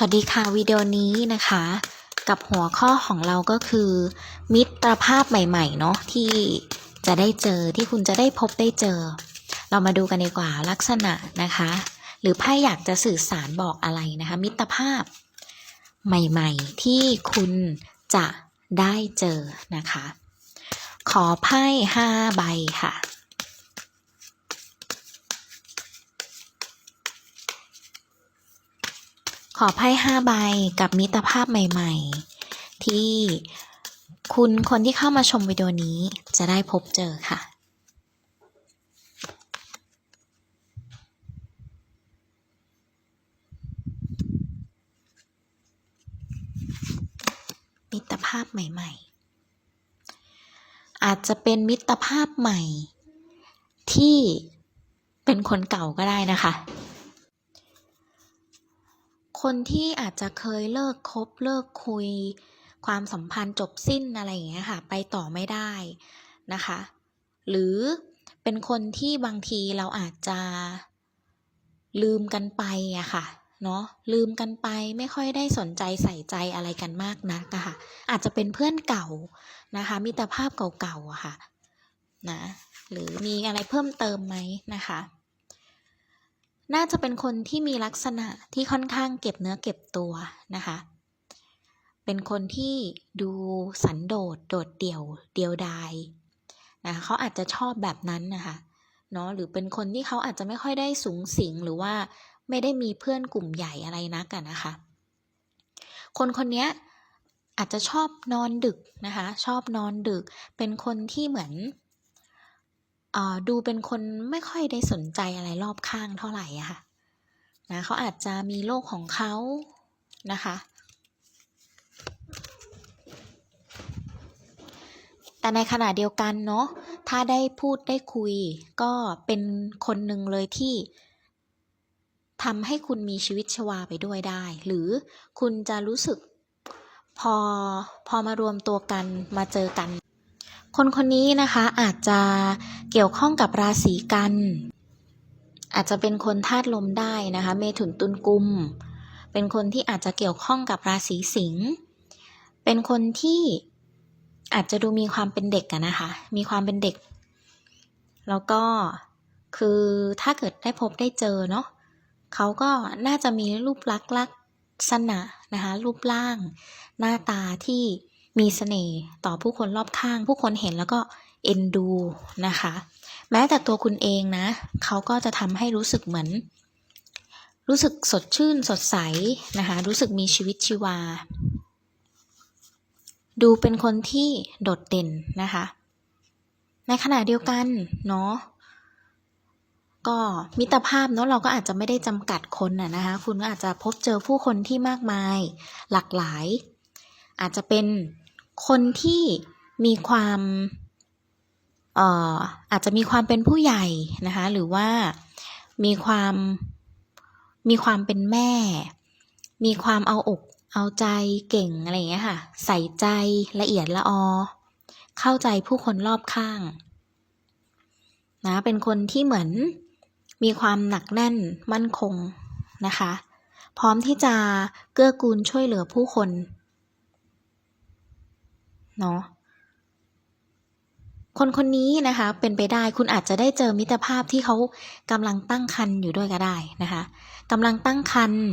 สวัสดีค่ะวิดีโอนี้นะคะ กับหัวข้อของเราก็คือ มิตรภาพใหม่ๆเนาะที่จะได้เจอที่คุณจะได้พบได้เจอ เรามาดูกันดีกว่าลักษณะนะคะ หรือไพ่อยากจะสื่อสารบอกอะไรนะคะ มิตรภาพใหม่ๆ ที่คุณจะได้เจอนะคะ ขอไพ่ห้าใบค่ะ ขอไพ่ห้าใบกับมิตรภาพใหม่ๆ ที่คุณคนที่เข้ามาชมวิดีโอนี้จะได้พบเจอค่ะ มิตรภาพใหม่ ๆ อาจจะเป็นมิตรภาพใหม่ที่เป็นคนเก่าก็ได้นะคะ คนที่อาจจะเคยเลิกคบเลิกคุย ความสัมพันธ์จบสิ้นอะไรอย่างเงี้ยค่ะ ไปต่อไม่ได้นะคะ หรือเป็นคนที่บางทีเราอาจจะลืมกันไปอะค่ะเนาะลืมกันไปไม่ค่อยได้สนใจใส่ใจอะไรกันมากนักอะค่ะ อาจจะเป็นเพื่อนเก่านะคะ มิตรภาพเก่าๆอะค่ะนะหรือมีอะไรเพิ่มเติมไหมนะคะ น่าจะเป็นคนที่มีลักษณะที่ค่อนข้างเก็บเนื้อเก็บตัวนะคะ เป็นคนที่ดูสันโดษโดดเดี่ยวเดียวดายนะคะเขาอาจจะชอบแบบนั้นนะคะเนาะหรือเป็นคนที่เขาอาจจะไม่ค่อยได้สูงสิงหรือว่าไม่ได้มีเพื่อนกลุ่มใหญ่อะไรนักกันนะคะ คนคนนี้อาจจะชอบนอนดึกนะคะ ชอบนอนดึก เป็นคนที่เหมือน ดูเป็นคนไม่ค่อยได้สนใจอะไรรอบข้างเท่าไหร่อะค่ะนะเขาอาจจะมีโลกของเขานะคะ แต่ในขณะเดียวกันเนาะถ้าได้พูดได้คุย ก็เป็นคนหนึ่งเลยที่ทำให้คุณมีชีวิตชวาไปด้วยได้ หรือคุณจะรู้สึกพอพอมารวมตัวกันมาเจอกัน คนคนนี้นะคะอาจจะเกี่ยวข้องกับราศีกัน อาจจะเป็นคนธาตุลมได้นะคะเมถุนตุลกุม เป็นคนที่อาจจะเกี่ยวข้องกับราศีสิงห์เป็นคนที่อาจจะดูมีความเป็นเด็กอะนะคะ มีความเป็นเด็ก แล้วก็คือถ้าเกิดได้พบได้เจอเนาะเขาก็น่าจะมีรูปลักษณ์ลักษณะนะคะรูปร่าง หน้าตาที่ มีเสน่ห์ต่อผู้คนรอบข้าง ผู้คนเห็นแล้วก็เอ็นดูนะคะ แม้แต่ตัวคุณเองนะ เขาก็จะทำให้รู้สึกเหมือน รู้สึกสดชื่นสดใสนะคะ รู้สึกมีชีวิตชีวา ดูเป็นคนที่โดดเด่นนะคะ ในขณะเดียวกันเนาะก็มิตรภาพเนาะเราก็อาจจะไม่ได้จำกัดคนน่ะนะคะ คุณก็อาจจะพบเจอผู้คนที่มากมายหลากหลาย อาจจะเป็น คนที่มีความเอ่ออาจจะมีความเป็นผู้ใหญ่นะคะ หรือว่ามีความมีความเป็นแม่ มีความเอาอกเอาใจเก่งอะไรอย่างเงี้ยค่ะ ใส่ใจละเอียดละออ เข้าใจผู้คนรอบข้างนะเป็นคนที่เหมือนมีความหนักแน่นมั่นคงนะคะ พร้อมที่จะเกื้อกูลช่วยเหลือผู้คน เนาะคนคนนี้นะคะเป็นไปได้คุณอาจจะได้เจอมิตรภาพที่เขากำลังตั้งครรภ์อยู่ด้วยก็ได้นะคะกำลังตั้งครรภ์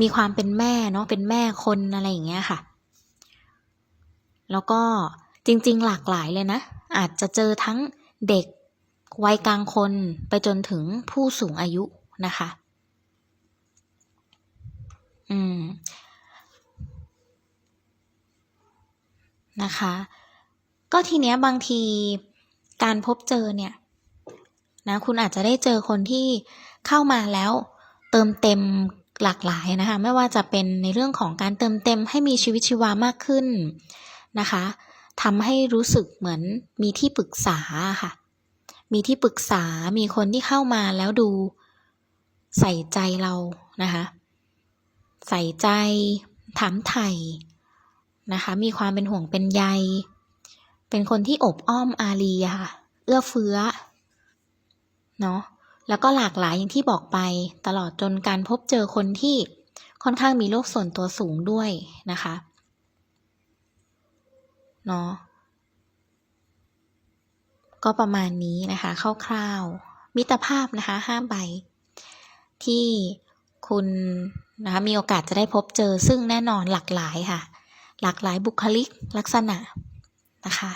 มีความเป็นแม่เนาะเป็นแม่คนอะไรอย่างเงี้ยค่ะ แล้วก็จริงๆหลากหลายเลยนะ อาจจะเจอทั้งเด็กวัยกลางคนไปจนถึงผู้สูงอายุนะคะ อืม นะคะ ก็ทีเนี้ยบางทีการพบเจอเนี่ยนะคุณอาจจะได้เจอคนที่เข้ามาแล้วเติมเต็มหลากหลายนะคะไม่ว่าจะเป็นในเรื่องของการเติมเต็มให้มีชีวิตชีวามากขึ้นนะคะทำให้รู้สึกเหมือนมีที่ปรึกษาค่ะ มีที่ปรึกษามีคนที่เข้ามาแล้วดูใส่ใจเรานะคะ ใส่ใจถามไถ่ นะคะ มีความเป็นห่วงเป็นใย เป็นคนที่อบอ้อมอารีค่ะ เอื้อเฟื้อ เนาะ แล้วก็หลากหลายอย่างที่บอกไปตลอดจนการพบเจอคนที่ค่อนข้างมีโลกส่วนตัวสูงด้วยนะคะ เนาะ ก็ประมาณนี้นะคะคร่าวๆ มิตรภาพนะคะห้าใบ ที่คุณนะคะมีโอกาสจะได้พบเจอซึ่งแน่นอนหลากหลายค่ะ หลากหลายบุคลิกลักษณะนะคะ